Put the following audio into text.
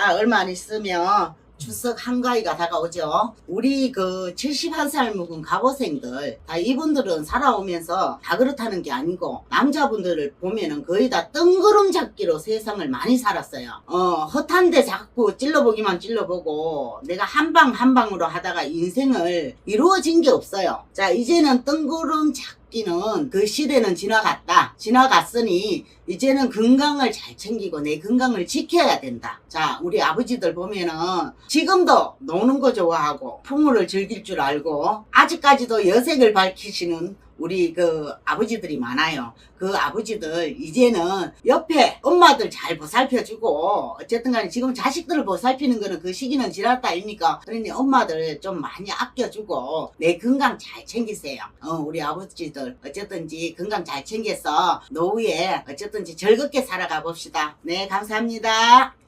자, 얼마 안 있으면 추석 한가위가 다가오죠. 우리 그 71살 묵은 가보생들, 다 이분들은 살아오면서 다 그렇다는 게 아니고, 남자분들을 보면은 거의 다 뜬구름 잡기로 세상을 많이 살았어요. 어, 헛한데 자꾸 찔러보기만 찔러보고, 내가 한 방 한 방으로 하다가 인생을 이루어진 게 없어요. 자, 이제는 뜬구름 잡 기는 그 시대는 지나갔다. 지나갔으니, 이제는 건강을 잘 챙기고 내 건강을 지켜야 된다. 자, 우리 아버지들 보면은 지금도 노는 거 좋아하고 풍물을 즐길 줄 알고 아직까지도 여색을 밝히시는 우리 그 아버지들이 많아요. 그 아버지들 이제는 옆에 엄마들 잘 보살펴주고 어쨌든 간에 지금 자식들을 보살피는 거는 그 시기는 지났다 아닙니까? 그러니 엄마들 좀 많이 아껴주고 내 건강 잘 챙기세요. 어, 우리 아버지들 어쨌든지 건강 잘 챙겨서 노후에 어쨌든지 즐겁게 살아가 봅시다. 네, 감사합니다.